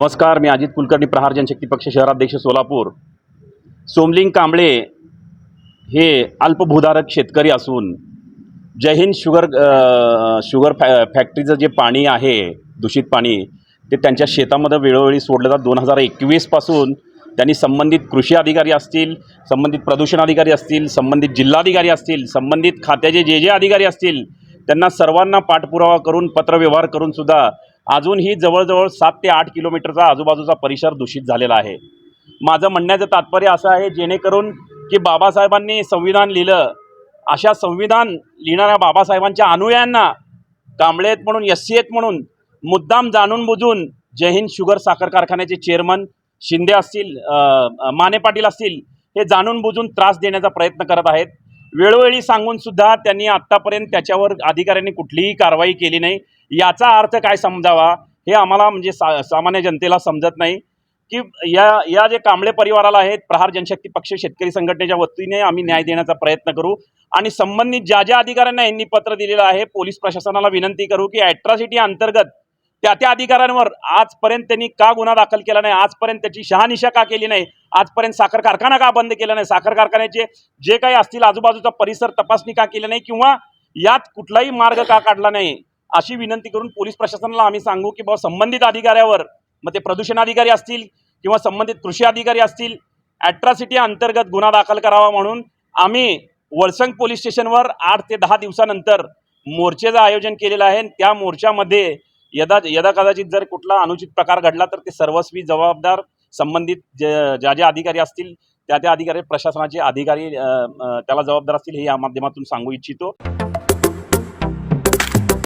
नमस्कार मी अजित कुलकर्णी प्रहार जनशक्ती पक्ष शहराध्यक्ष सोलापूर. सोमलिंग कांबळे हे अल्पभूधारक शेतकरी असून जय हिंद शुगर शुगर फॅ फॅक्टरीचं जे पाणी आहे दूषित पाणी ते त्यांच्या शेतामध्ये वेळोवेळी सोडलं जातं. दोन हजार एकवीसपासून त्यांनी संबंधित कृषी अधिकारी असतील संबंधित प्रदूषण अधिकारी असतील संबंधित जिल्हाधिकारी असतील संबंधित खात्याचे जे जे अधिकारी असतील त्यांना सर्वांना पाठपुरावा करून पत्रव्यवहार करूनसुद्धा अजूनही जवळजवळ सात ते आठ किलोमीटरचा आजूबाजूचा परिसर दूषित झालेला आहे. माझं म्हणण्याचं तात्पर्य असं आहे जेणेकरून की बाबासाहेबांनी संविधान लिहिलं अशा संविधान लिहिणाऱ्या बाबासाहेबांच्या अनुयायांना कांबळे आहेत म्हणून एस सी आहेत म्हणून मुद्दाम जाणून बुजून जय हिंद शुगर साखर कारखान्याचे चेअरमन शिंदे असतील माने पाटील असतील हे जाणून बुजून त्रास देण्याचा प्रयत्न करत आहेत. वेळोवेळी सांगून सुद्धा त्यांनी आत्तापर्यंत त्याच्यावर अधिकाऱ्यांनी कुठलीही कारवाई केली नाही. याचा अर्थ काय समजावा? हे आम्हाला म्हणजे सा सामान्य जनतेला समजत नाही. की या या जे कांबळे परिवाराला आहेत प्रहार जनशक्ती पक्ष शेतकरी संघटनेच्या वतीने आम्ही न्याय देण्याचा प्रयत्न करू. आणि संबंधित ज्या ज्या अधिकाऱ्यांना यांनी पत्र दिलेलं आहे पोलीस प्रशासनाला विनंती करू की ॲट्रॉसिटी अंतर्गत त्या त्या अधिकाऱ्यांवर आजपर्यंत त्यांनी का गुन्हा दाखल केला नाही? आजपर्यंत त्याची शहानिशा का केली नाही? आजपर्यंत साखर कारखाना का बंद केला नाही? साखर कारखान्याचे जे काही असतील आजूबाजूचा परिसर तपासणी का केली नाही किंवा यात कुठलाही मार्ग का काढला नाही? अशी विनंती करून पोलीस प्रशासनाला आम्ही सांगू की बाबा संबंधित अधिकाऱ्यावर मग ते प्रदूषण अधिकारी असतील किंवा संबंधित कृषी अधिकारी असतील ॲट्रॉसिटी अंतर्गत गुन्हा दाखल करावा म्हणून आम्ही वळसंग पोलीस स्टेशनवर आठ ते दहा दिवसानंतर मोर्चेचं आयोजन केलेलं आहे. त्या मोर्चामध्ये यदा यदा कदाचित जर कुठला अनुचित प्रकार घडला तर ते सर्वस्वी जबाबदार संबंधित जे ज्या ज्या अधिकारी असतील त्या त्या अधिकारी प्रशासनाचे अधिकारी त्याला जबाबदार असतील हे या माध्यमातून सांगू इच्छितो.